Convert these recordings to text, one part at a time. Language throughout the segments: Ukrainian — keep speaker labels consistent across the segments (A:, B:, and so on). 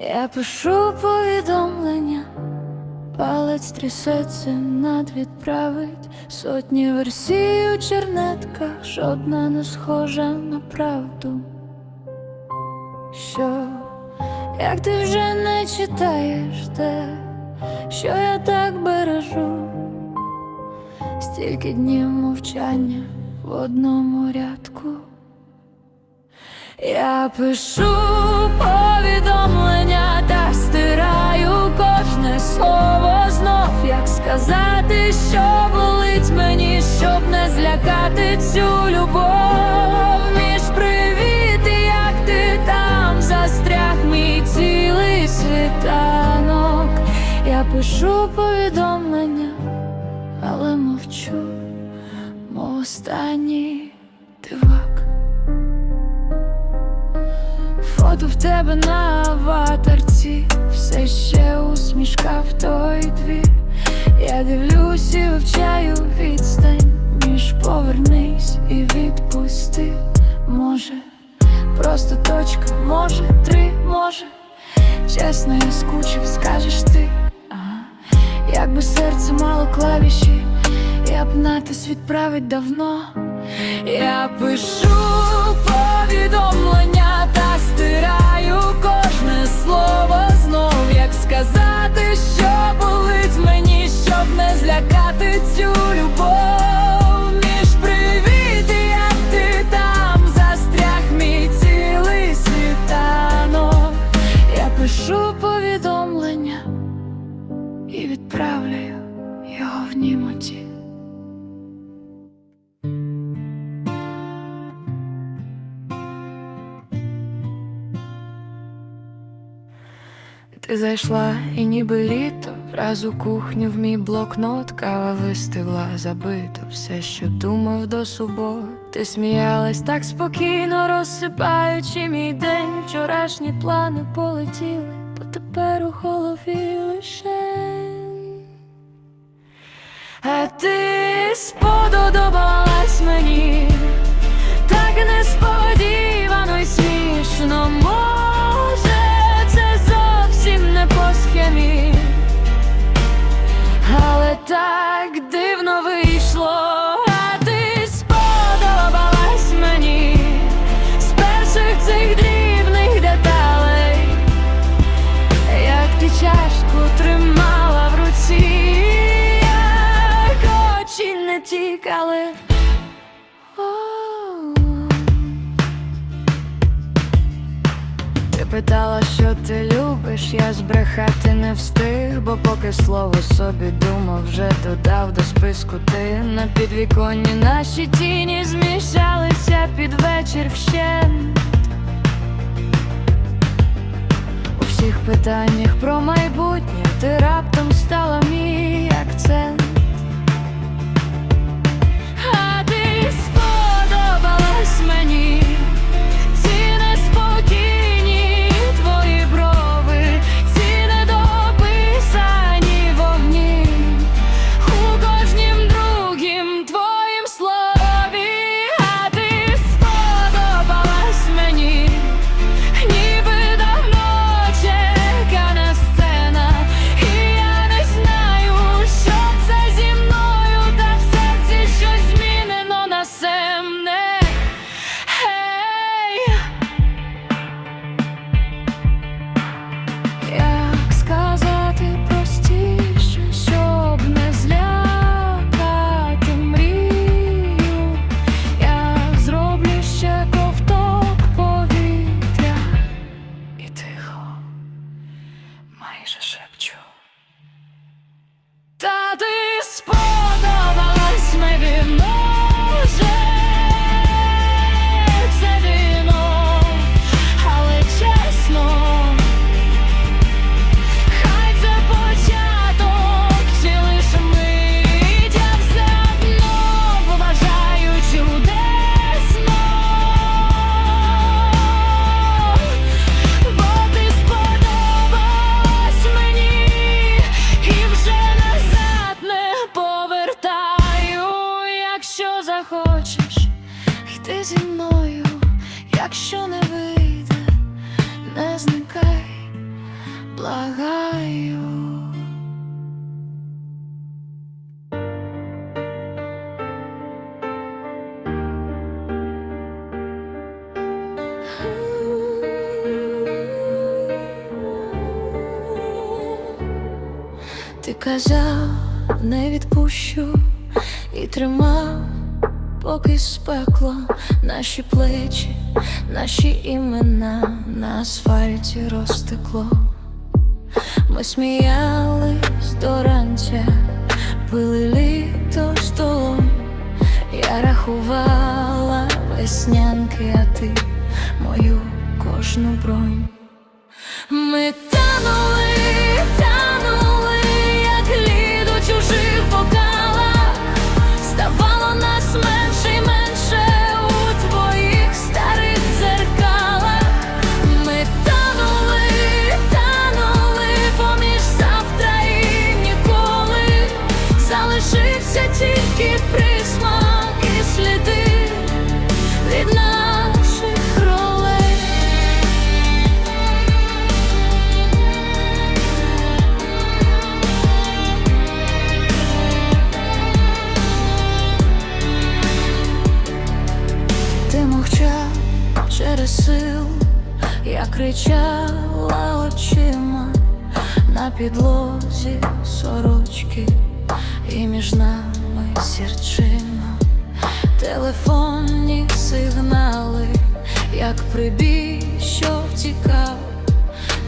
A: Я пишу повідомлення, палець трясеться, над відправить сотні версій у чернетках, жодна не схожа на правду. Що, як ти вже не читаєш те, що я так бережу, стільки днів мовчання в одному рядку. Я пишу повідомлення та стираю кожне слово знов, як сказати, що болить мені, щоб не злякати цю любов. Між привіт як ти там застряг мій цілий світанок. Я пишу повідомлення, але мовчу, мов останній дивак. Фото в тебе на аватарці, все ще усмішка в той двір. Я дивлюсь і вивчаю відстань між повернись і відпусти. Може, просто точка, може, три, може. Чесно, я скучив, скажеш ти. Ага. Якби серце мало клавіші, я б натис відправить давно. Я пишу повідомлення як сказати, що болить мені, щоб не злякати цю любов. Зайшла і ніби літо, враз у кухню в мій блокнот, кава вистигла забито, все, що думав до субот. Ти сміялась так спокійно, розсипаючи мій день. Вчорашні плани полетіли, бо тепер у голові лишень. А ти сподобалась мені, так несподівано й смішно. Питала, що ти любиш, я збрехати не встиг, бо поки слово собі думав, вже додав до списку ти на підвіконні наші тіні зміщалися під вечір вщент. У всіх питаннях про майбутнє ти раптом стала мій акцент. Майже шепчу. Та ти сподобалась мені, може, казав, не відпущу і тримав, поки спекло наші плечі, наші імена на асфальті розтекло. Ми сміялись до ранця, пили літо столом. Я рахувала веснянки, а ти мою кожну бронь. Кричала очима на підлозі сорочки, і між нами сірчина, телефонні сигнали, як прибій, що втікав.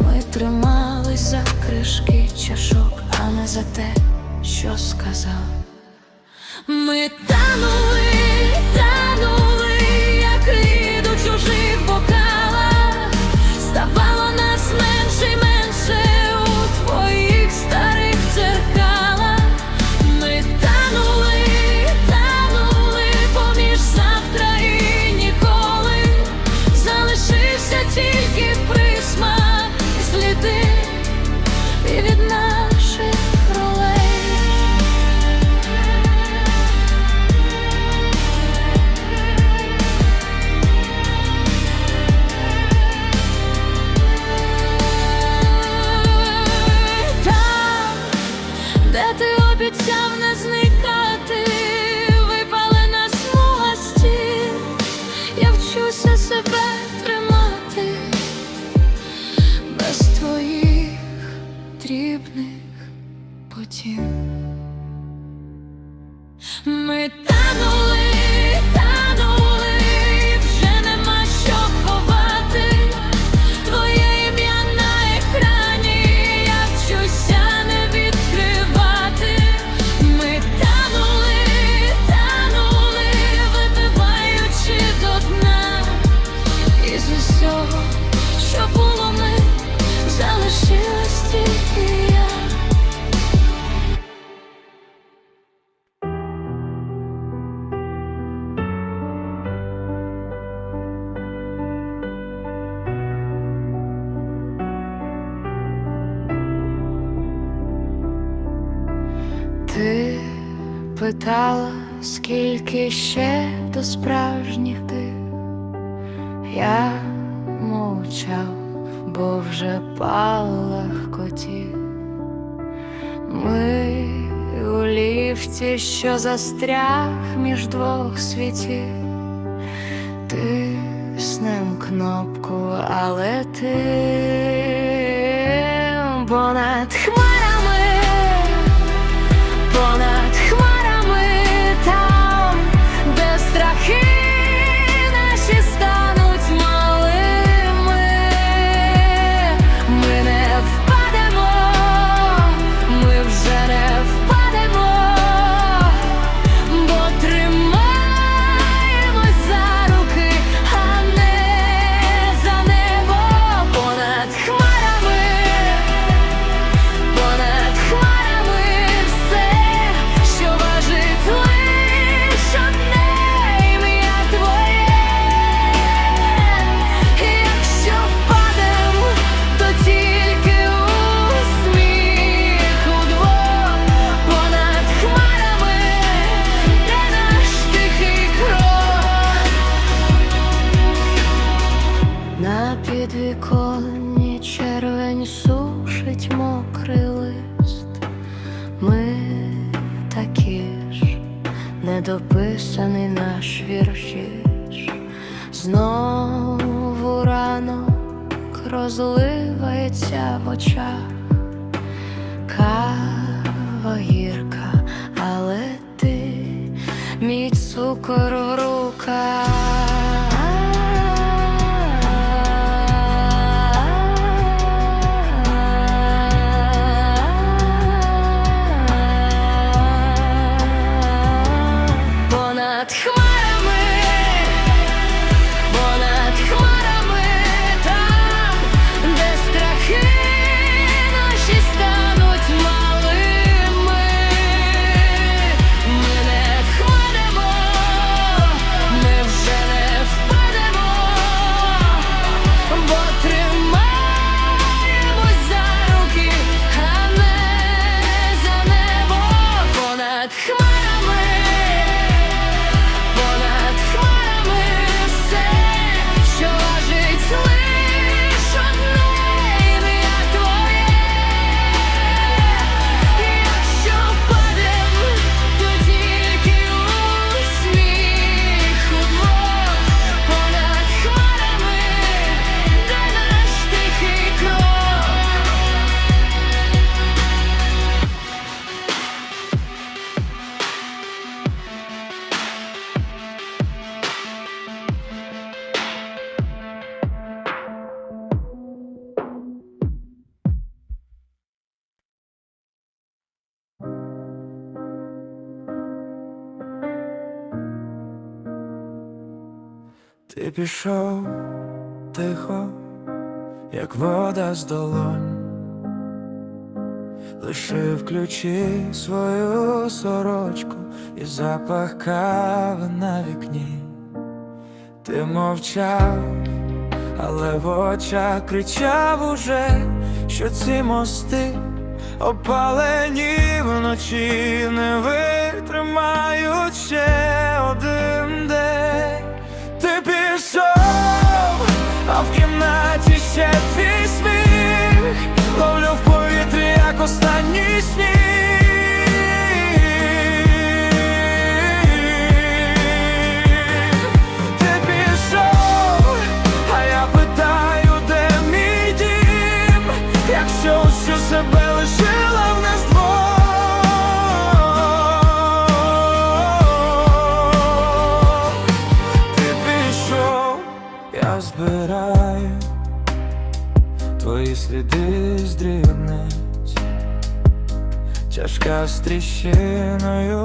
A: Ми тримались за кришки чашок, а не за те, що сказав. Ми танули, дрібних потім. Ми скільки ще до справжніх ти. Я мовчав, бо вже палах котів. Ми у ліфті, що застряг між двох світів. Тиснем кнопку, але ти понад мій цукор в руках.
B: Пішов тихо, як вода з долонь, лишив ключі свою сорочку і запах кави на вікні. Ти мовчав, але в очах кричав уже, що ці мости опалені вночі не витримають ще один ще твій сміх Ловлю в повітрі, як останній сніг твої сліди з дрібниць, чашка з тріщиною,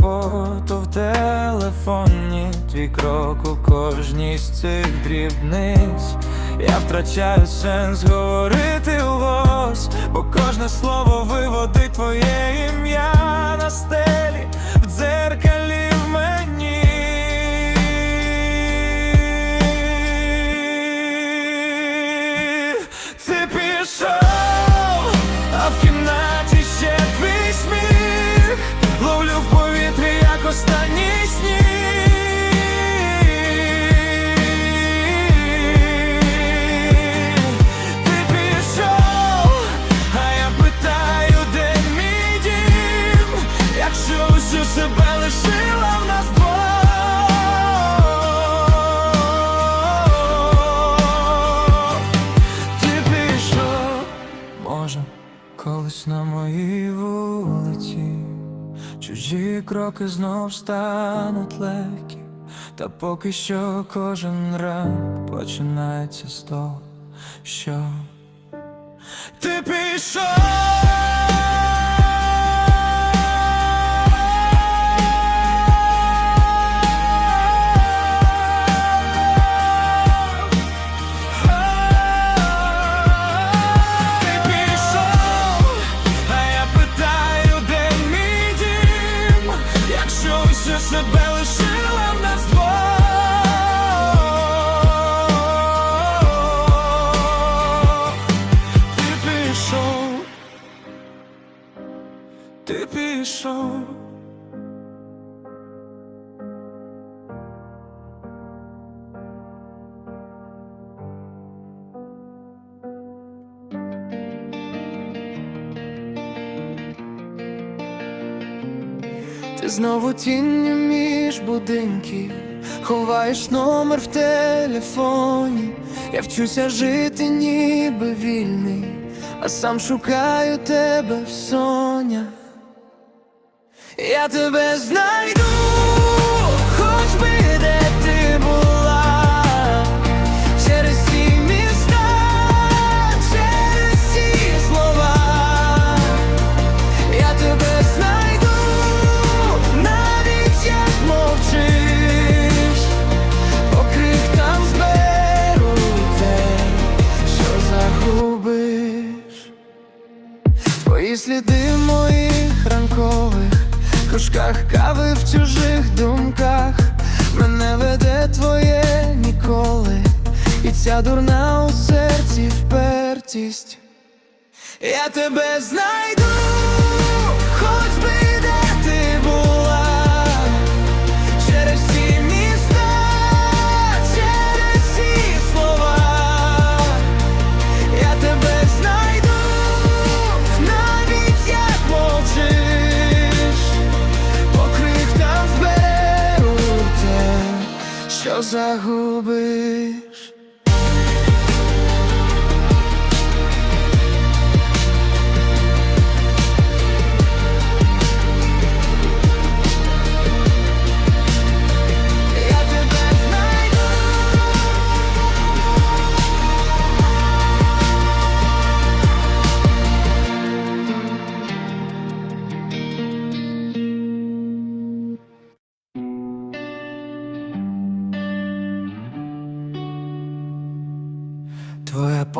B: фото в телефоні, твій крок у кожній з цих дрібниць. Я втрачаю сенс говорити голос, бо кожне слово виводить твоє ім'я на стелі. В дзеркалі кроки знов стануть легкі, та поки що кожен ранок починається з того, що ти пішов. пішов. Ти знову тінню між будинків, ховаєш номер в телефоні, я вчуся жити, ніби вільний, а сам шукаю тебе в сонях. Я тебе знайду, хоч би де ти була, через всі міста, через слова. Я тебе знайду, навіть як мовчиш, по крихтам зберу те, що загубиш. Твої сліди ранкових кружках кави в чужих думках. Мене веде твоє ніколи, і ця дурна у серці впертість. Я тебе знайду, що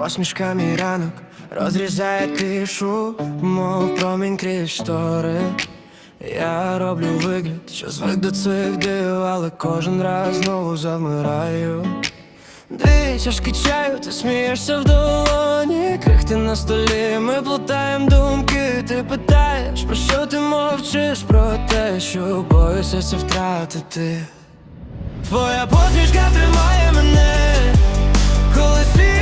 B: посмішка, мій ранок розрізає тишу, мов промінь крізь штори. Я роблю вигляд, що звик до цих див, але кожен раз знову завмираю. Дві чашки чаю, ти смієшся в долоні, крихти на столі, ми плутаємо думки, ти питаєш, про що ти мовчиш, про те, що боюся це втратити. Твоя посмішка тримає мене, коли світ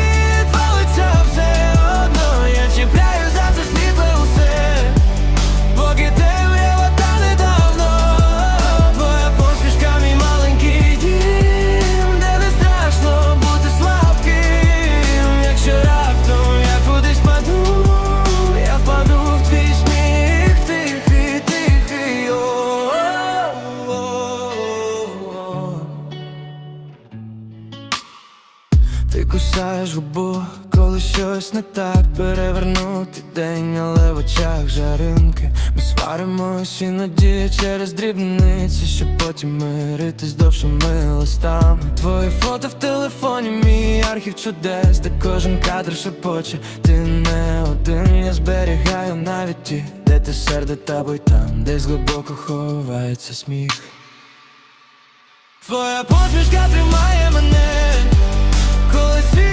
B: щось не так перевернути день, але в очах жаринки. Ми сваримось іноді через дрібниці, щоб потім миритись довшими листами. Твої фото в телефоні, мій архів чудес, де кожен кадр шепоче. Ти не один, я зберігаю навіть ті, де ти сердита, бо й там, десь глибоко ховається сміх. Твоя посмішка тримає мене, коли світ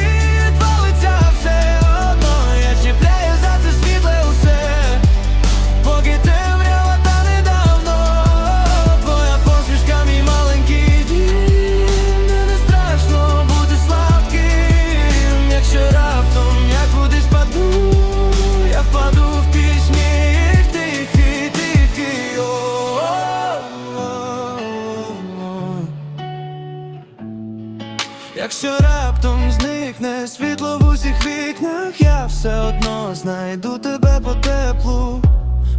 B: все одно знайду тебе по теплу,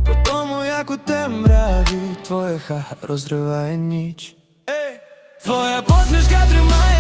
B: по тому, як у темряві твоє ха розриває ніч. Ей! Твоя посмішка тримає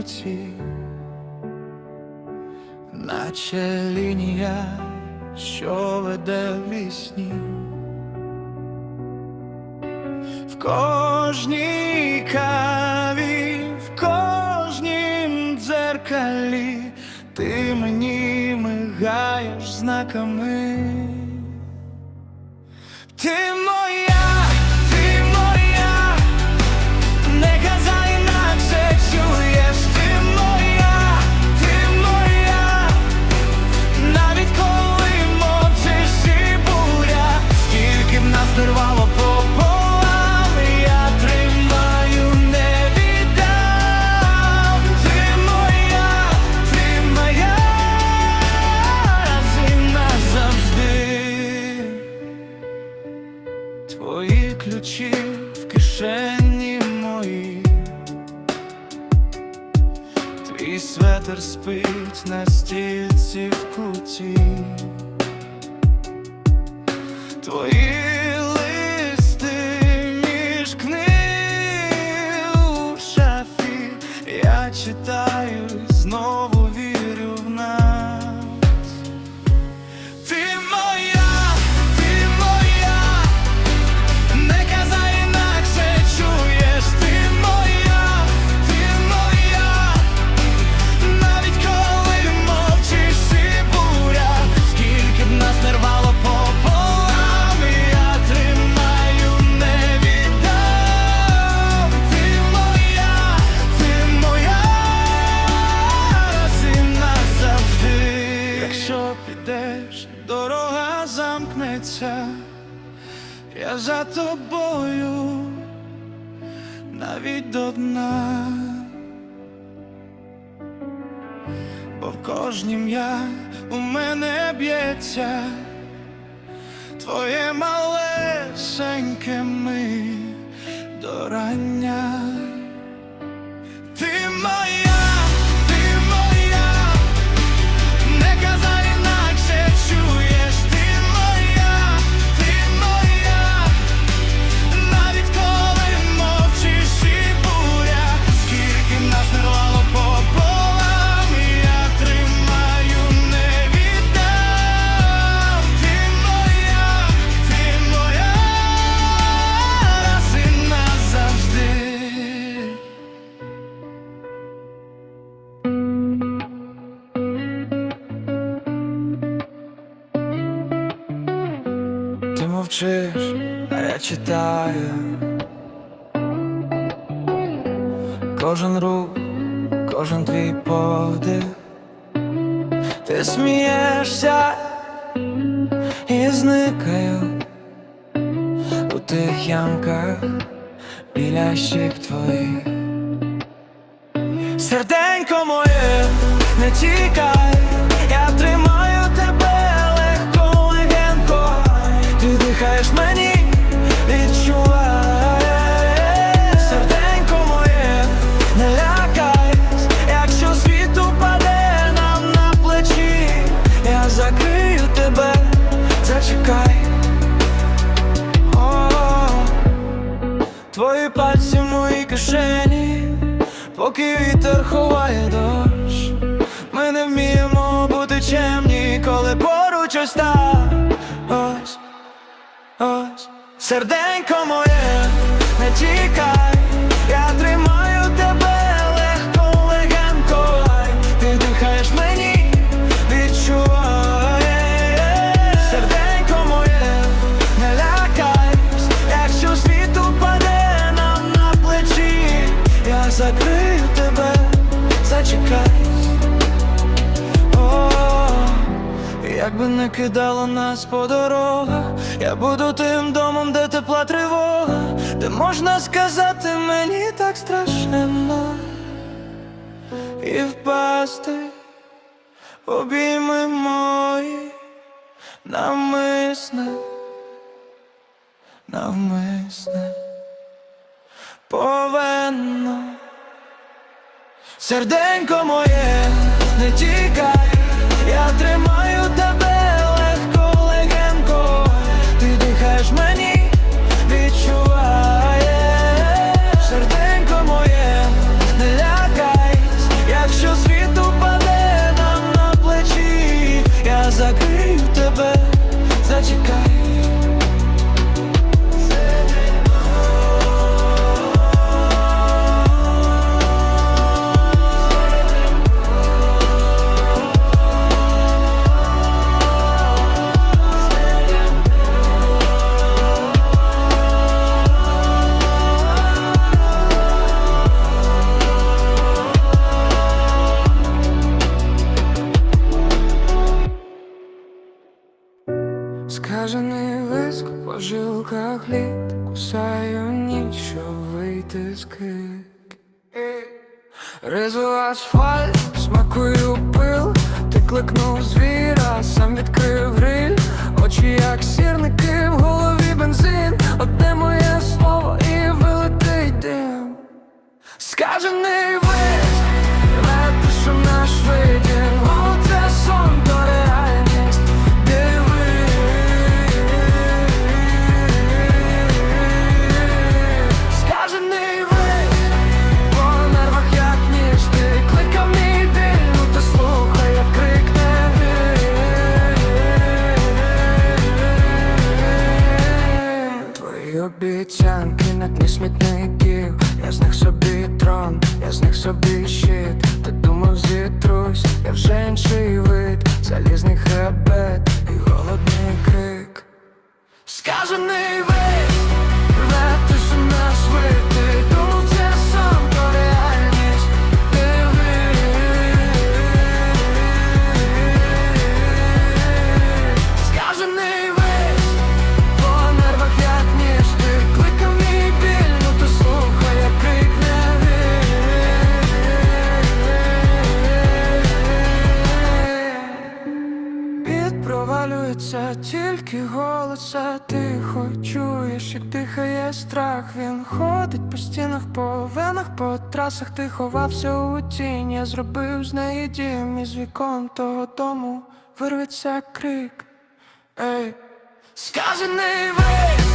B: руці, наче лінія, що веде в вісні, в кожній каві, в кожнім дзеркалі ти мені мигаєш знаками. Ти ключі в кишені мої, твій светер спить на стільці в куті, твої я за тобою навіть до дна, бо в кожнім я у мене б'ється твоє малесеньке ми до рання. Ти моя, мовчиш, а я читаю. Кожен рух, кожен твій подих. Ти смієшся і зникаю у тих ямках біля щік твоїх. Серденько моє, не тікай, поки вітер ховає дощ. Ми не вміємо бути чемні, коли поруч ось так. Ось, ось. Серденько моє, не тікай, не кидало нас по дорогах, я буду тим домом, де тепла тривога, де можна сказати мені так страшенно. І впасти, обійми мої навмисне, навмисне, повенно. Серденько моє, не тікай, я тримаю дихає страх, він ходить по стінах, по венах, по трасах ти ховався у тінь, я зробив з неї дім із вікон того дому вирветься крик. Ей, сказаний весь